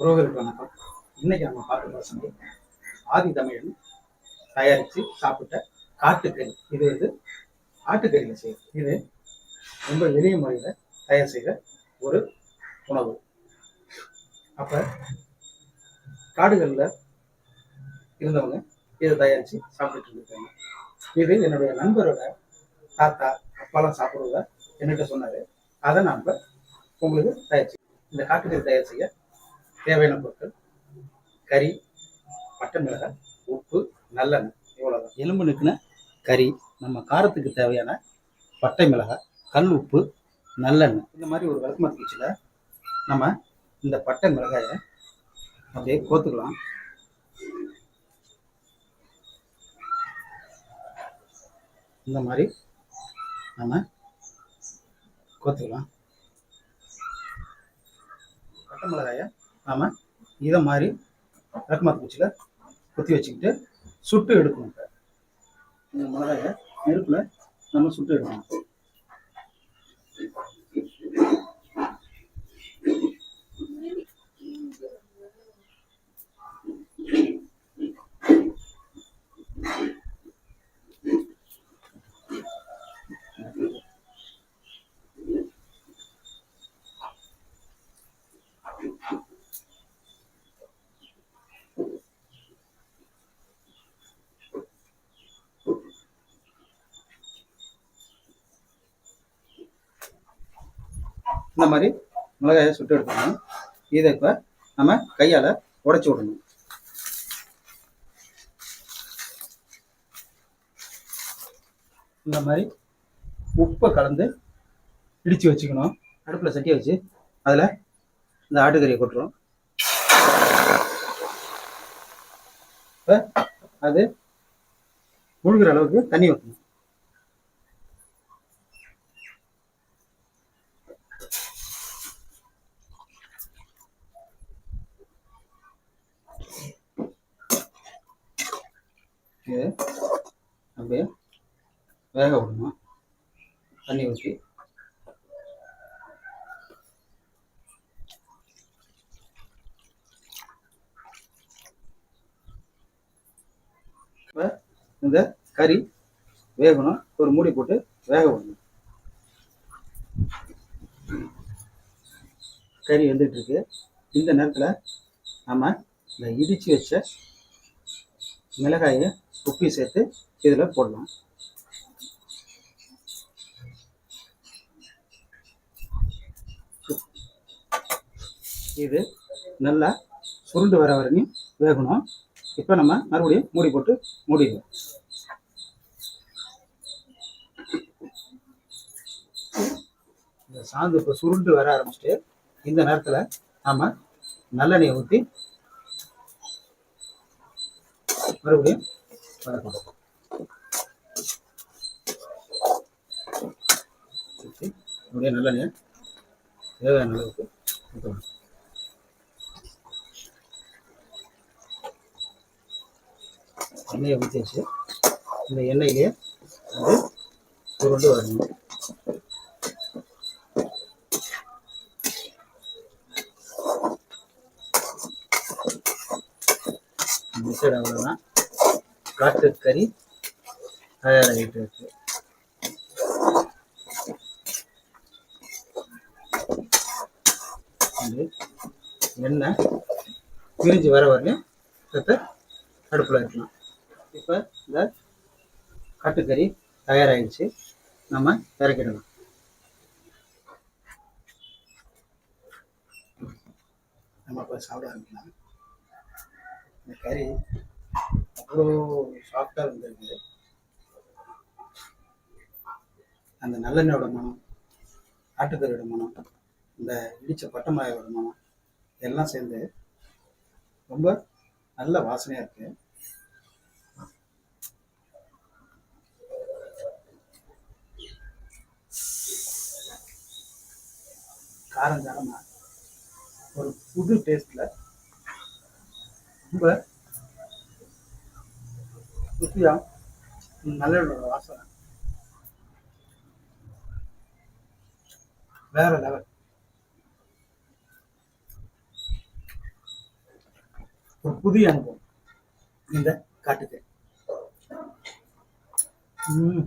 உறவுகளுக்கு வணக்கம் இன்னைக்கு நம்ம பார்க்க பசங்க ஆதி தமிழன் தயாரித்து சாப்பிட்ட காட்டுக்கறி இது வந்து ஆட்டுக்கறியில் செய்யும் இது ரொம்ப எளிய முறையில் தயார் செய்த ஒரு உணவு. அப்போ காடுகளில் இருந்தவங்க இதை தயாரித்து சாப்பிட்டுட்டு இருக்காங்க. இது என்னுடைய நண்பரோட தாத்தா அப்பாலாம் சாப்பிடுவத என்கிட்ட சொன்னார். அதை நான் உங்களுக்கு தயாரிச்சு இந்த காட்டுக்கறி தயார் செய்ய தேவையான பொருட்கள் கறி பட்டை மிளகாய் உப்பு நல்லெண்ணெய் இவ்வளோதான் எலும்பு நிற்கின கறி நம்ம காரத்துக்கு தேவையான பட்டை மிளகாய் கல் உப்பு நல்லெண்ணெய். இந்த மாதிரி ஒரு விளக்குமாறு கிச்சில் நம்ம இந்த பட்டை மிளகாயை அப்படியே கோத்துக்கலாம். இந்த மாதிரி நம்ம கோத்துக்கலாம். பட்டை மிளகாயை நாம இதை மாதிரி விளக்குமாறு பூச்சியில் குத்தி வச்சுக்கிட்டு சுட்டு எடுக்கணும் இப்போ இந்த மிளகாயை நெருப்பில் நம்ம சுட்டு எடுக்கணும். இந்த மாதிரி மிளகாயை சுட்டு எடுத்துக்கணும். இதை இப்போ நம்ம கையால் உடைச்சி விடணும். இந்த மாதிரி உப்பை கலந்து இடித்து வச்சுக்கணும். அடுப்பில் சட்டியை வச்சு அதில் இந்த ஆட்டுக்கறியை கொட்டுறோம். இப்போ அது முழுகிற அளவுக்கு தண்ணி வைக்கணும் இது அப்படியே வேக விடணும். தண்ணி ஊற்றி இப்போ இந்த கறி வேகணும். ஒரு மூடி போட்டு வேக விடணும். கறி வந்துட்டு இருக்கு. இந்த நேரத்தில் நம்ம இந்த இடித்து வச்ச மிளகாயை உப்பையும் சேர்த்து இதில் போடலாம். இது நல்லா சுருண்டு வர வரையும் வேகணும். இப்போ நம்ம மறுபடியும் மூடி போட்டு மூடிடுவோம் இந்த சாந்து இப்போ சுருண்டு வர ஆரம்பிச்சுட்டு இந்த நேரத்தில் நாம் நல்லெண்ணெயை ஊற்றி மறுபடியும் அப்படியே நல்லெண்ணெய் தேவையான அளவுக்கு ஊற்றணும். எண்ணெயை ஊற்றி இந்த எண்ணெயிலே வந்து உருண்டு வரணும். மிக்சர் அவ்வளோதான் அவ்வளோதான் காட்டுக்கறி தயாராகிட்டு இருக்கு. எண்ணெய் பிரிஞ்சு வர வரையும் பெப்பர் அடுப்பில் வைக்கலாம். இப்போ இந்த காட்டுக்கறி தயாராகிடுச்சு நம்ம இறக்கிடலாம். நம்ம இப்போ சாப்பிட ஆரம்பிக்கலாம். இந்த கறி அவ்வளோ சாஃப்டாக இருந்திருக்கு அந்த நல்லெண்ணெயோட மனம் ஆட்டுக்கறியோட மனம் இந்த இடித்த பட்டை மிளகாயோட மனம் எல்லாம் சேர்ந்து ரொம்ப நல்ல வாசனையாக இருக்கு. காரம் காரமாக ஒரு புது டேஸ்ட்ல ரொம்ப ருசியா நல்ல வாசனை வேற லெவல் ஒரு புதிய அனுபவம் இந்த காட்டுக்கு. ம்.